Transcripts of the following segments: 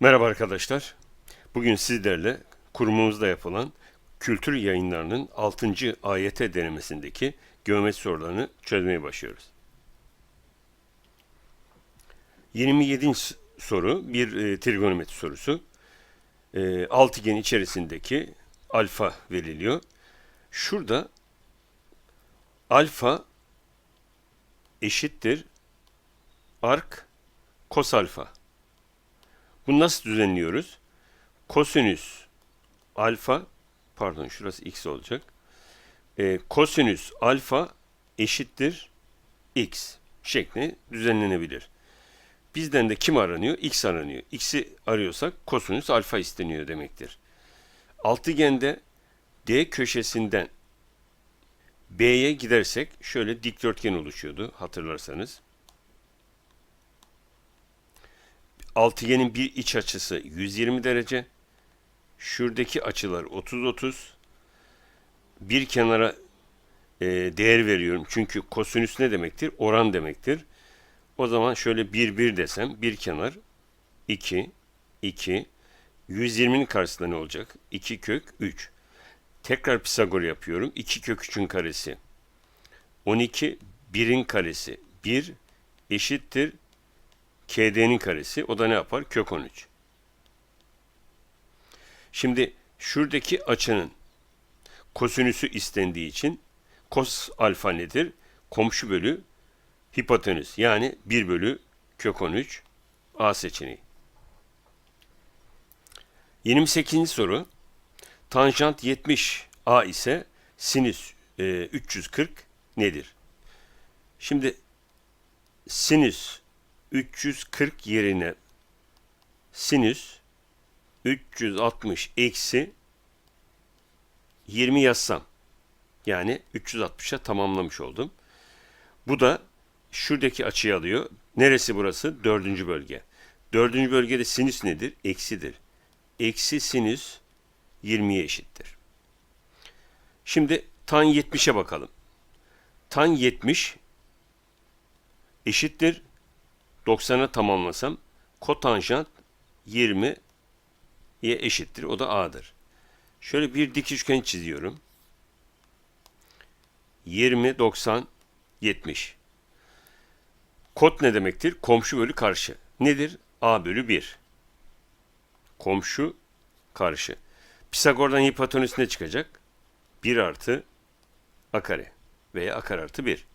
Merhaba arkadaşlar. Bugün sizlerle kurumumuzda yapılan kültür yayınlarının 6. AYT denemesindeki geometri sorularını çözmeye başlıyoruz. 27. s- soru bir e, trigonometri sorusu. E, altıgen içerisindeki alfa veriliyor. Şurada alfa eşittir ark kos alfa. Bunu nasıl düzenliyoruz? Kosinüs alfa, pardon şurası x olacak. Ee, kosinüs alfa eşittir x şeklinde düzenlenebilir. Bizden de kim aranıyor? X aranıyor. X'i arıyorsak kosinüs alfa isteniyor demektir. Altıgende D köşesinden B'ye gidersek şöyle dikdörtgen oluşuyordu hatırlarsanız. Altıgenin bir iç açısı 120 derece. Şuradaki açılar 30-30. Bir kenara e, değer veriyorum. Çünkü kosinüs ne demektir? Oran demektir. O zaman şöyle 1-1 desem bir kenar 2, 2, 120'nin karşısında ne olacak? 2 kök 3. Tekrar Pisagor yapıyorum. 2 kök 3'ün karesi. 12, 1'in karesi. 1 eşittir KD'nin karesi o da ne yapar? Kök 13. Şimdi şuradaki açının kosinüsü istendiği için kos alfa nedir? Komşu bölü hipotenüs yani 1 bölü kök 13 A seçeneği. 28. soru. Tanjant 70 A ise sinüs e, 340 nedir? Şimdi sinüs 340 yerine sinüs 360 eksi 20 yazsam yani 360'a tamamlamış oldum. Bu da şuradaki açıyı alıyor. Neresi burası? Dördüncü bölge. Dördüncü bölgede sinüs nedir? Eksidir. Eksi sinüs 20'ye eşittir. Şimdi tan 70'e bakalım. Tan 70 eşittir 90'a tamamlasam kotanjant 20'ye eşittir. O da A'dır. Şöyle bir dik üçgen çiziyorum. 20, 90, 70. Kot ne demektir? Komşu bölü karşı. Nedir? A bölü 1. Komşu karşı. Pisagor'dan hipotenüs ne çıkacak? 1 artı a kare veya a kare artı 1.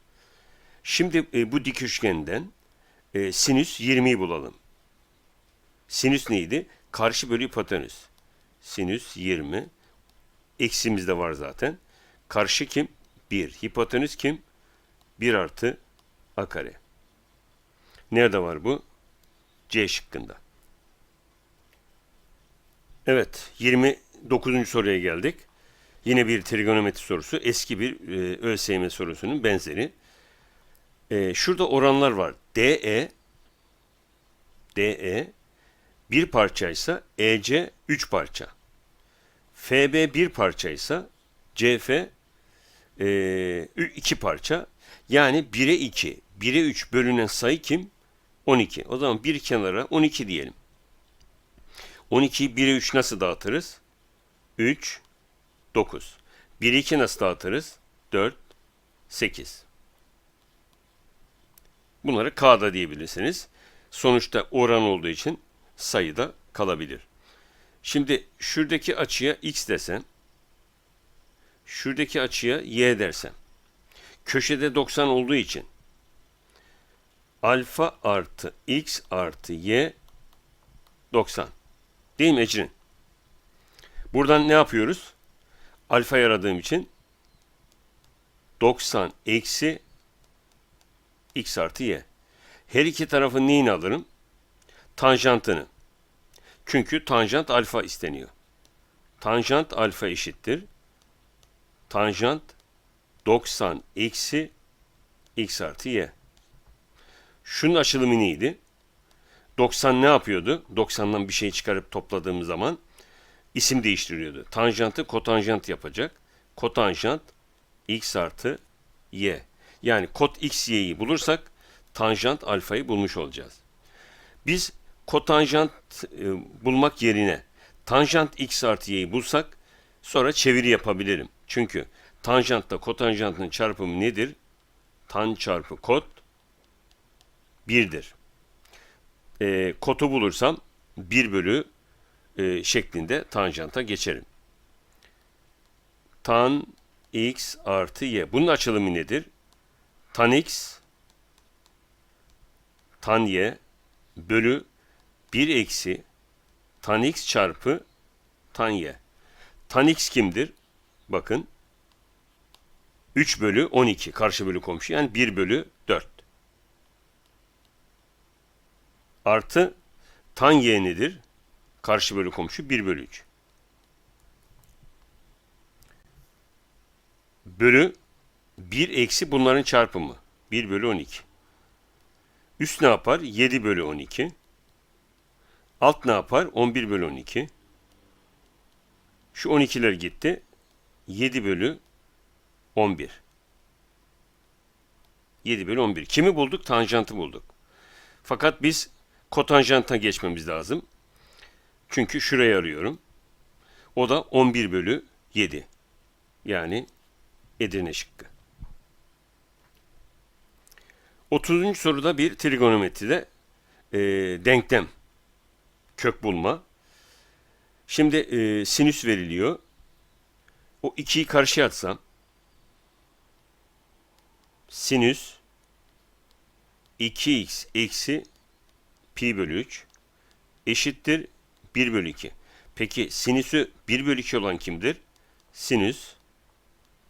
Şimdi e, bu dik üçgenden e, sinüs 20'yi bulalım. Sinüs neydi? Karşı bölü hipotenüs. Sinüs 20. Eksimiz de var zaten. Karşı kim? 1. Hipotenüs kim? 1 artı a kare. Nerede var bu? C şıkkında. Evet, 29. soruya geldik. Yine bir trigonometri sorusu. Eski bir e, ÖSYM sorusunun benzeri. E, şurada oranlar var. DE DE bir parçaysa EC 3 parça. FB bir parçaysa CF 2 parça. Yani 1'e 2, 1'e 3 bölünen sayı kim? 12. O zaman bir kenara 12 diyelim. 12'yi 1'e 3 nasıl dağıtırız? 3, 9. 1'e 2 nasıl dağıtırız? 4, 8. Bunları K'da diyebilirsiniz. Sonuçta oran olduğu için sayıda kalabilir. Şimdi şuradaki açıya x desem, şuradaki açıya y dersem, köşede 90 olduğu için alfa artı x artı y 90. Değil mi Ecrin? Buradan ne yapıyoruz? Alfa aradığım için 90 eksi x artı y. Her iki tarafın neyini alırım? Tanjantını. Çünkü tanjant alfa isteniyor. Tanjant alfa eşittir. Tanjant 90 eksi x artı y. Şunun açılımı neydi? 90 ne yapıyordu? 90'dan bir şey çıkarıp topladığımız zaman isim değiştiriyordu. Tanjantı kotanjant yapacak. Kotanjant x artı y. Yani kot x y'yi bulursak tanjant alfayı bulmuş olacağız. Biz kotanjant e, bulmak yerine tanjant x artı y'yi bulsak sonra çeviri yapabilirim. Çünkü tanjantla kotanjantın çarpımı nedir? Tan çarpı kot 1'dir. E, kotu bulursam 1 bölü e, şeklinde tanjanta geçerim. Tan x artı y. Bunun açılımı nedir? Tan x tan y bölü 1 eksi tan x çarpı tan y. Tan x kimdir? Bakın 3 bölü 12 karşı bölü komşu yani 1 bölü 4. Artı tan y nedir? Karşı bölü komşu 1 bölü 3. Bölü 1 eksi bunların çarpımı. 1 bölü 12. Üst ne yapar? 7 bölü 12. Alt ne yapar? 11 bölü 12. Şu 12'ler gitti. 7 bölü 11. 7 bölü 11. Kimi bulduk? Tanjantı bulduk. Fakat biz kotanjanta geçmemiz lazım. Çünkü şurayı arıyorum. O da 11 bölü 7. Yani Edirne şıkkı. 30. soruda bir trigonometride e, denklem kök bulma. Şimdi e, sinüs veriliyor. O 2'yi karşıya atsam sinüs 2x eksi pi bölü 3 eşittir 1 bölü 2. Peki sinüsü 1 bölü 2 olan kimdir? Sinüs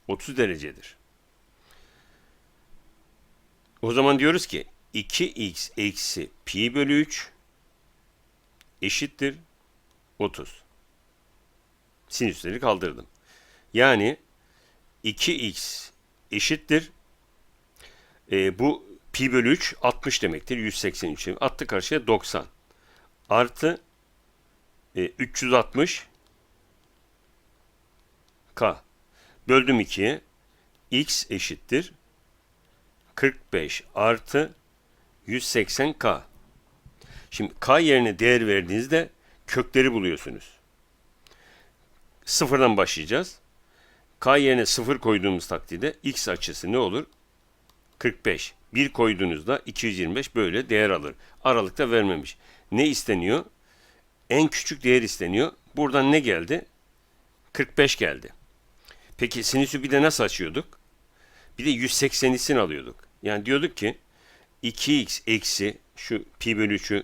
30 derecedir. O zaman diyoruz ki 2x eksi pi bölü 3 eşittir 30. Sinüsleri kaldırdım. Yani 2x eşittir. E, bu pi bölü 3 60 demektir. 183. Attı karşıya 90. Artı e, 360 k. Böldüm 2'ye. x eşittir. 45 artı 180k. Şimdi k yerine değer verdiğinizde kökleri buluyorsunuz. Sıfırdan başlayacağız. K yerine sıfır koyduğumuz takdirde x açısı ne olur? 45. 1 koyduğunuzda 225 böyle değer alır. Aralıkta vermemiş. Ne isteniyor? En küçük değer isteniyor. Buradan ne geldi? 45 geldi. Peki sinüsü bir de nasıl açıyorduk? Bir de 180'lisini alıyorduk. Yani diyorduk ki 2x eksi şu pi bölü 3'ü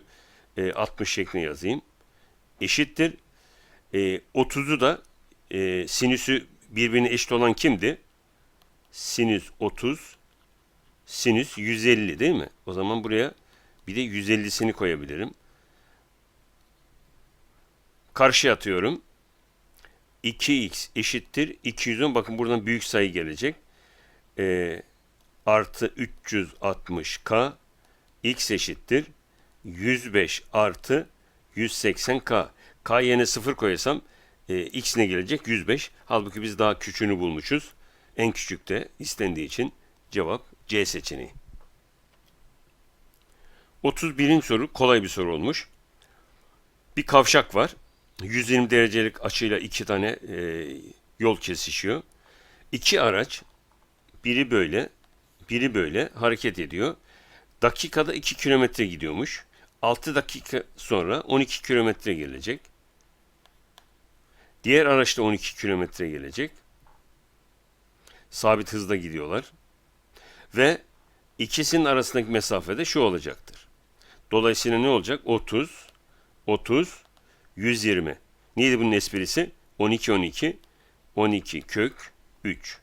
e, 60 şeklinde yazayım. Eşittir. E, 30'u da e, sinüsü birbirine eşit olan kimdi? Sinüs 30, sinüs 150 değil mi? O zaman buraya bir de 150'sini koyabilirim. Karşıya atıyorum. 2x eşittir 210. Bakın buradan büyük sayı gelecek. Ee, artı 360k x eşittir 105 artı 180k. K yerine 0 koyarsam e, x ne gelecek? 105. Halbuki biz daha küçüğünü bulmuşuz. En küçük de istendiği için cevap C seçeneği. 31. soru kolay bir soru olmuş. Bir kavşak var. 120 derecelik açıyla iki tane e, yol kesişiyor. İki araç biri böyle, biri böyle hareket ediyor. Dakikada 2 kilometre gidiyormuş. 6 dakika sonra 12 kilometre gelecek. Diğer araç da 12 kilometre gelecek. Sabit hızda gidiyorlar. Ve ikisinin arasındaki mesafede şu olacaktır. Dolayısıyla ne olacak? 30, 30, 120. Neydi bunun esprisi? 12, 12, 12 kök 3.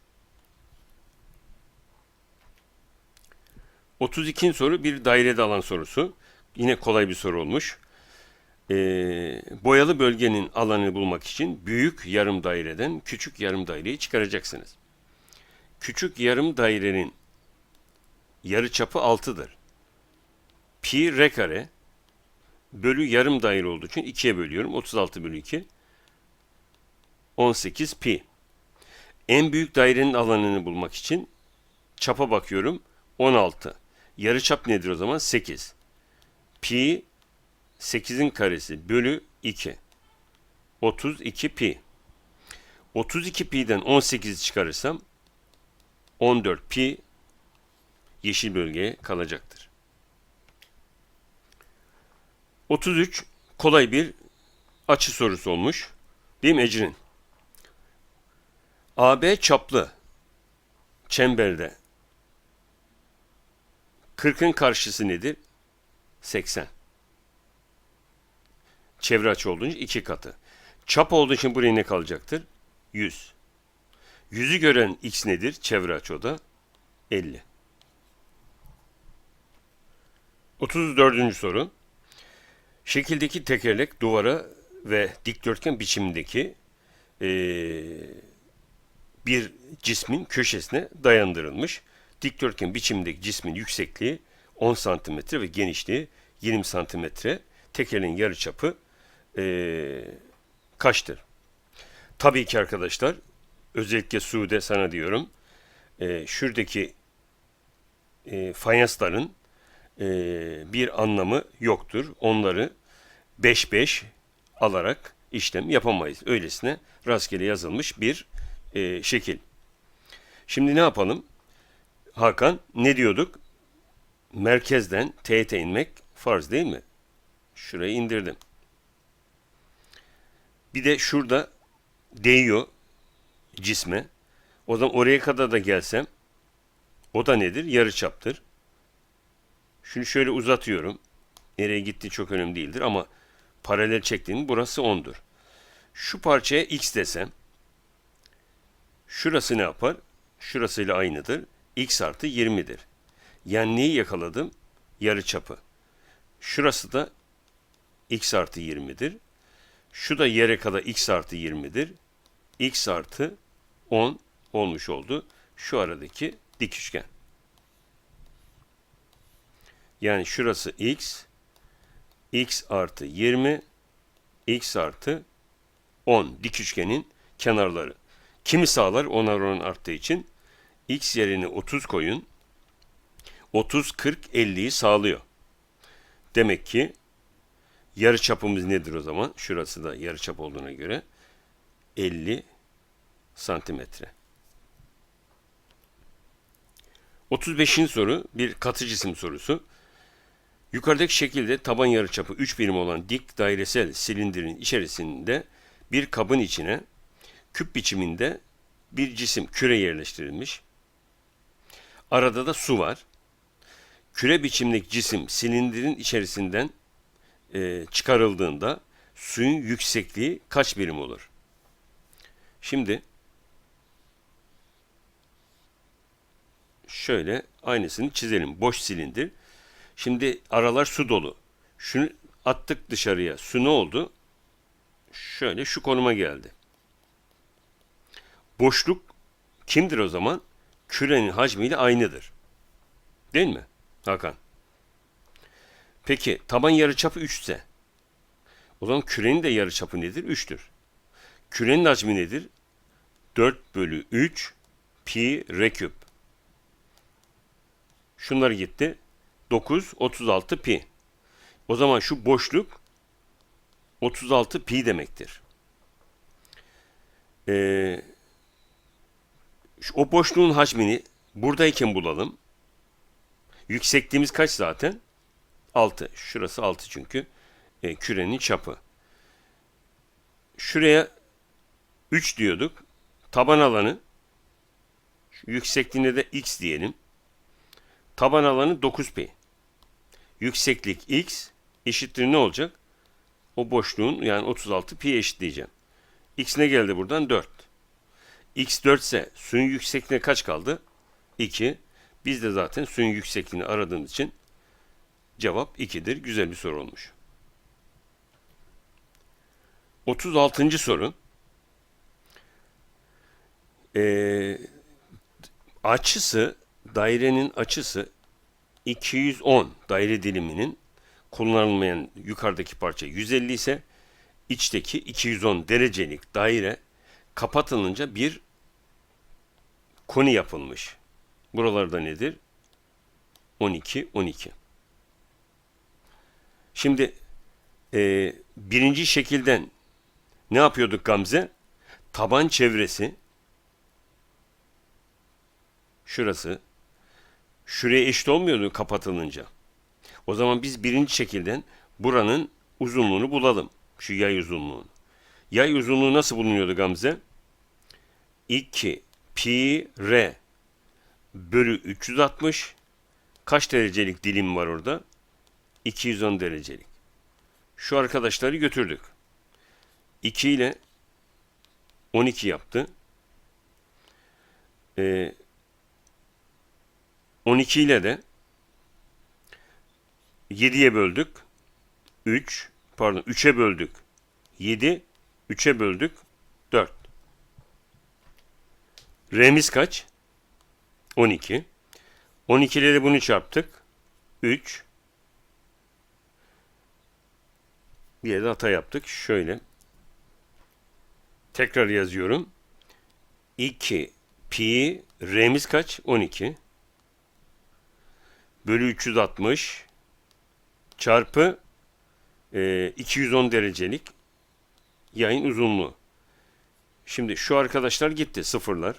32. soru bir dairede alan sorusu. Yine kolay bir soru olmuş. Ee, boyalı bölgenin alanını bulmak için büyük yarım daireden küçük yarım daireyi çıkaracaksınız. Küçük yarım dairenin yarıçapı 6'dır. Pi r kare bölü yarım daire olduğu için 2'ye bölüyorum. 36 bölü 2. 18 pi. En büyük dairenin alanını bulmak için çapa bakıyorum. 16. Yarı çap nedir o zaman? 8. Pi 8'in karesi bölü 2. 32 pi. 32 pi'den 18'i çıkarırsam 14 pi yeşil bölgeye kalacaktır. 33 kolay bir açı sorusu olmuş. Değil mi Ecrin? AB çaplı çemberde 40'ın karşısı nedir? 80. Çevre açı olduğunca iki katı. Çap olduğu için buraya ne kalacaktır? 100. Yüzü gören x nedir? Çevre açı o da 50. 34. soru. Şekildeki tekerlek duvara ve dikdörtgen biçimindeki eee, bir cismin köşesine dayandırılmış. Dikdörtgen biçimindeki cismin yüksekliği 10 santimetre ve genişliği 20 santimetre. Tekerleğin yarıçapı eee kaçtır? Tabii ki arkadaşlar özellikle Sude sana diyorum eee, şuradaki eee fayansların eee, bir anlamı yoktur. Onları 5-5 alarak işlem yapamayız. Öylesine rastgele yazılmış bir eee, şekil. Şimdi ne yapalım? Hakan ne diyorduk? Merkezden teğete inmek farz değil mi? Şurayı indirdim. Bir de şurada değiyor cisme. O zaman oraya kadar da gelsem o da nedir? Yarıçaptır. Şunu şöyle uzatıyorum. Nereye gitti çok önemli değildir ama paralel çektiğim burası 10'dur. Şu parçaya x desem şurası ne yapar? Şurasıyla aynıdır. X artı 20'dir. Yani neyi yakaladım? Yarıçapı. Şurası da x artı 20'dir. Şu da yere kadar x artı 20'dir. x artı 10 olmuş oldu. Şu aradaki dik üçgen. Yani şurası x, x artı 20, x artı 10 dik üçgenin kenarları. Kimi sağlar? Onar oran arttığı için x yerine 30 koyun. 30, 40, 50'yi sağlıyor. Demek ki yarı çapımız nedir o zaman? Şurası da yarı çap olduğuna göre 50 santimetre. 35. soru bir katı cisim sorusu. Yukarıdaki şekilde taban yarıçapı 3 birim olan dik dairesel silindirin içerisinde bir kabın içine küp biçiminde bir cisim küre yerleştirilmiş. Arada da su var. Küre biçimdeki cisim silindirin içerisinden e, çıkarıldığında suyun yüksekliği kaç birim olur? Şimdi şöyle aynısını çizelim. Boş silindir. Şimdi aralar su dolu. Şunu attık dışarıya. Su ne oldu? Şöyle şu konuma geldi. Boşluk kimdir o zaman? Kürenin hacmiyle aynıdır. Değil mi Hakan? Peki taban yarıçapı 3 ise o zaman kürenin de yarıçapı nedir? 3'tür. Kürenin hacmi nedir? 4 bölü 3 pi r küp. Şunlar gitti. 9, 36 pi. O zaman şu boşluk 36 pi demektir. Ee, şu, o boşluğun hacmini buradayken bulalım. Yüksekliğimiz kaç zaten? 6. Şurası 6 çünkü. E, kürenin çapı. Şuraya 3 diyorduk. Taban alanı şu yüksekliğine de x diyelim. Taban alanı 9 pi. Yükseklik x eşittir ne olacak? O boşluğun yani 36 pi eşitleyeceğim. x ne geldi buradan? 4. x 4 ise suyun yüksekliğine kaç kaldı? 2. Biz de zaten suyun yüksekliğini aradığımız için cevap 2'dir. Güzel bir soru olmuş. 36. soru. Ee, açısı, dairenin açısı 210 daire diliminin kullanılmayan yukarıdaki parça 150 ise içteki 210 derecelik daire kapatılınca bir koni yapılmış. Buralarda nedir? 12, 12. Şimdi e, birinci şekilden ne yapıyorduk Gamze? Taban çevresi şurası şuraya eşit olmuyordu kapatılınca. O zaman biz birinci şekilden buranın uzunluğunu bulalım. Şu yay uzunluğunu. Yay uzunluğu nasıl bulunuyordu Gamze? 2 pi r bölü 360 kaç derecelik dilim var orada? 210 derecelik. Şu arkadaşları götürdük. 2 ile 12 yaptı. Ee, 12 ile de 7'ye böldük. 3 pardon 3'e böldük. 7 3'e böldük. 4. R'miz kaç? 12. 12 ile bunu çarptık. 3. Bir yerde hata yaptık. Şöyle. Tekrar yazıyorum. 2 pi R'miz kaç? 12. Bölü 360 çarpı e, 210 derecelik yayın uzunluğu. Şimdi şu arkadaşlar gitti sıfırlar.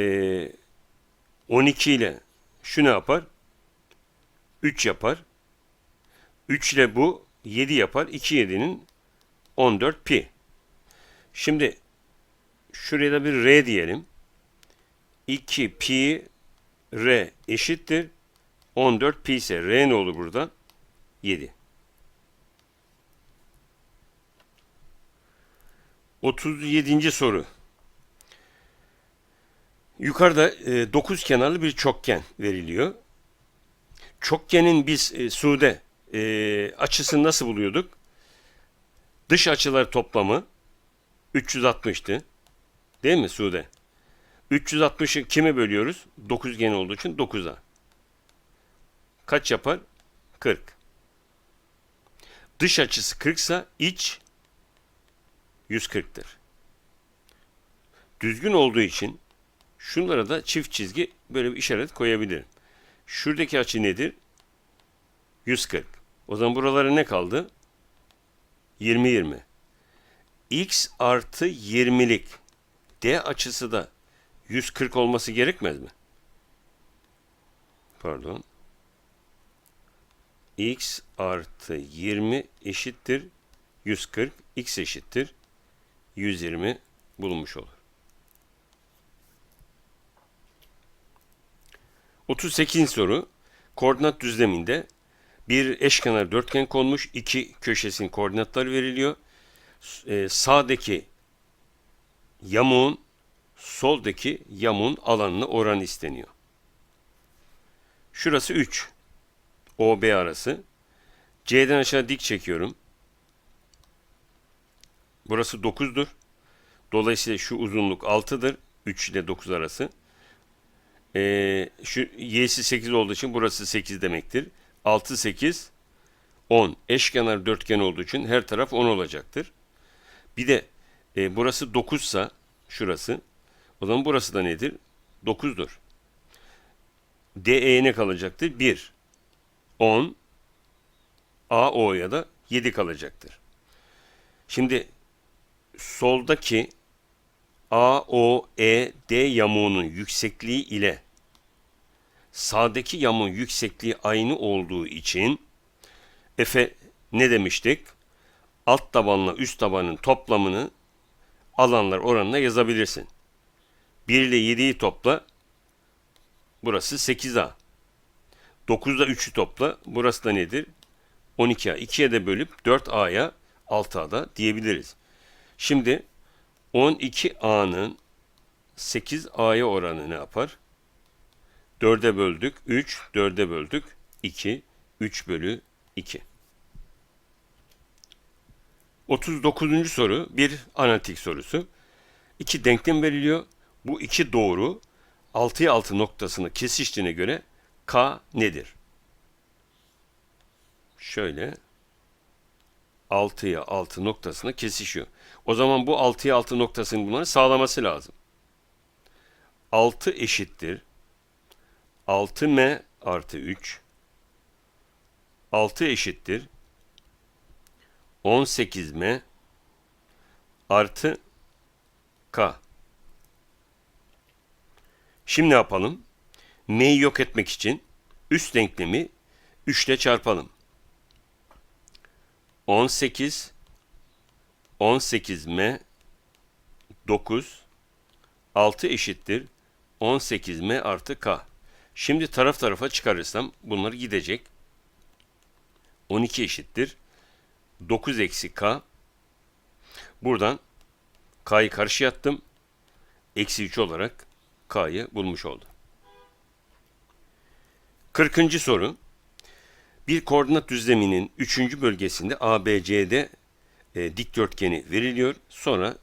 E, 12 ile şu ne yapar? 3 yapar. 3 ile bu 7 yapar. 2 7'nin 14 pi. Şimdi şuraya da bir r diyelim. 2 pi r eşittir. 14 pi ise r ne olur burada? 7. 37. soru. Yukarıda e, 9 kenarlı bir çokgen veriliyor. Çokgenin biz e, Sude e, açısını nasıl buluyorduk? Dış açılar toplamı 360'tı. Değil mi Sude? 360'ı kime bölüyoruz? 9 gen olduğu için 9'a. Kaç yapar? 40. Dış açısı 40 ise iç 140'tır. Düzgün olduğu için şunlara da çift çizgi böyle bir işaret koyabilirim. Şuradaki açı nedir? 140. O zaman buralara ne kaldı? 20 20. X artı 20'lik D açısı da 140 olması gerekmez mi? Pardon. X artı 20 eşittir 140. X eşittir 120 bulunmuş olur. 38. soru. Koordinat düzleminde bir eşkenar dörtgen konmuş. iki köşesinin koordinatları veriliyor. Ee, sağdaki yamuğun soldaki yamuğun alanına oran isteniyor. Şurası 3. OB arası. C'den aşağı dik çekiyorum. Burası 9'dur. Dolayısıyla şu uzunluk 6'dır. 3 ile 9 arası. Ee, şu y'si 8 olduğu için burası 8 demektir. 6, 8, 10. Eşkenar dörtgen olduğu için her taraf 10 olacaktır. Bir de e, burası 9 ise şurası. O zaman burası da nedir? 9'dur. DE'ye ne kalacaktır? 1. 10. AO'ya da 7 kalacaktır. Şimdi soldaki AOED yamuğunun yüksekliği ile sağdaki yamuğun yüksekliği aynı olduğu için Efe ne demiştik? Alt tabanla üst tabanın toplamını alanlar oranına yazabilirsin. 1 ile 7'yi topla. Burası 8A. 9 ile 3'ü topla. Burası da nedir? 12A. 2'ye de bölüp 4A'ya 6A'da diyebiliriz. Şimdi 12A'nın 8A'ya oranı ne yapar? 4'e böldük 3, 4'e böldük 2, 3 bölü 2. 39. soru bir analitik sorusu. İki denklem veriliyor. Bu iki doğru 6'ya 6 noktasını kesiştiğine göre K nedir? Şöyle 6'ya 6 noktasına kesişiyor. O zaman bu 6'ya 6 noktasının bunları sağlaması lazım. 6 eşittir 6m artı 3 6 eşittir 18m artı k. Şimdi yapalım? m'yi yok etmek için üst denklemi 3 ile çarpalım. 18 18m 9 6 eşittir 18m artı k. Şimdi taraf tarafa çıkarırsam bunlar gidecek. 12 eşittir 9 eksi k. Buradan k'yı karşıya attım. Eksi 3 olarak k'yı bulmuş oldum. 40. soru. Bir koordinat düzleminin 3. bölgesinde ABCD e, dikdörtgeni veriliyor. Sonra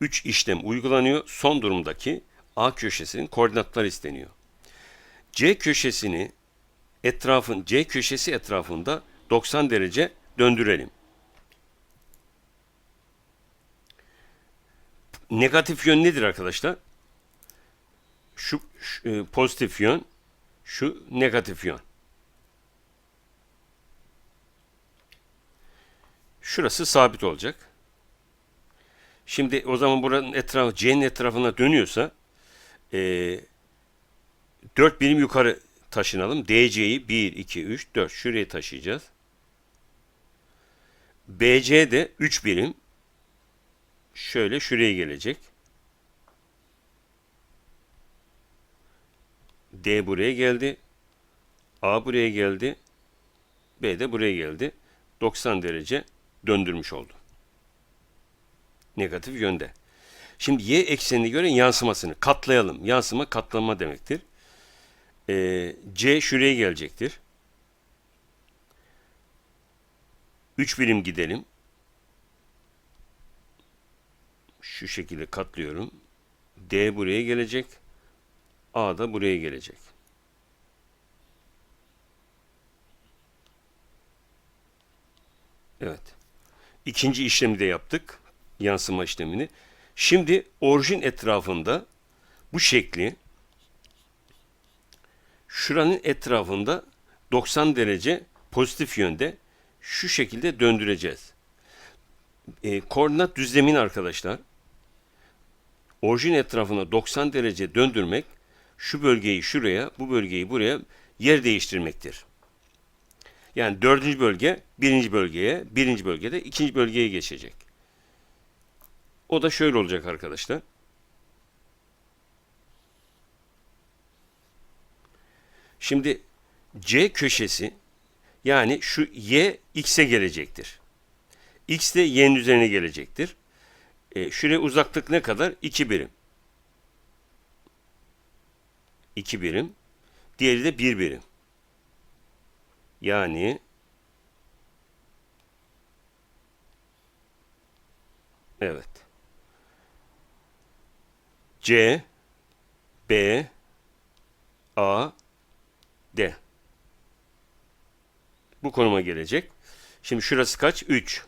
3 işlem uygulanıyor. Son durumdaki A köşesinin koordinatları isteniyor. C köşesini etrafın C köşesi etrafında 90 derece döndürelim. Negatif yön nedir arkadaşlar? Şu, şu e, pozitif yön, şu negatif yön. Şurası sabit olacak. Şimdi o zaman buranın etrafı C'nin etrafına dönüyorsa e, 4 birim yukarı taşınalım. DC'yi 1, 2, 3, 4 şuraya taşıyacağız. BC de 3 birim şöyle şuraya gelecek. D buraya geldi. A buraya geldi. B de buraya geldi. 90 derece döndürmüş oldu. Negatif yönde. Şimdi y eksenine göre yansımasını katlayalım. Yansıma katlama demektir. Ee, C şuraya gelecektir. 3 birim gidelim. Şu şekilde katlıyorum. D buraya gelecek. A da buraya gelecek. Evet. İkinci işlemi de yaptık. Yansıma işlemini. Şimdi orijin etrafında bu şekli şuranın etrafında 90 derece pozitif yönde şu şekilde döndüreceğiz. E, koordinat düzlemin arkadaşlar orijin etrafına 90 derece döndürmek şu bölgeyi şuraya, bu bölgeyi buraya yer değiştirmektir. Yani dördüncü bölge birinci bölgeye, birinci bölgede ikinci bölgeye geçecek. O da şöyle olacak arkadaşlar. Şimdi C köşesi yani şu y x'e gelecektir. x de y'nin üzerine gelecektir. E, şuraya uzaklık ne kadar? 2 birim. 2 birim. Diğeri de 1 birim. Yani evet. C B A D bu konuma gelecek. Şimdi şurası kaç? 3.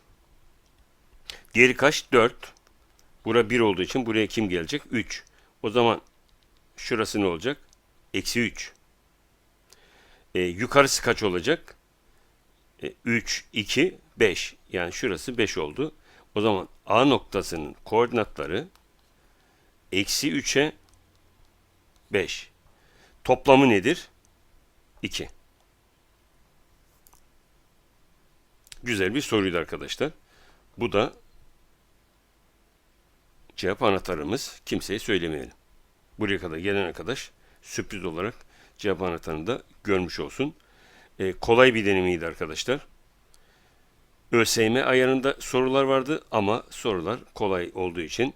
Diğeri kaç? 4. Bura 1 olduğu için buraya kim gelecek? 3. O zaman şurası ne olacak? Eksi 3. E, yukarısı kaç olacak? E, 3, 2, 5. Yani şurası 5 oldu. O zaman A noktasının koordinatları eksi 3'e 5. Toplamı nedir? 2. Güzel bir soruydu arkadaşlar. Bu da cevap anahtarımız. Kimseye söylemeyelim. Buraya kadar gelen arkadaş sürpriz olarak cevap anahtarını da görmüş olsun. Ee, kolay bir denemeydi arkadaşlar. ÖSYM ayarında sorular vardı ama sorular kolay olduğu için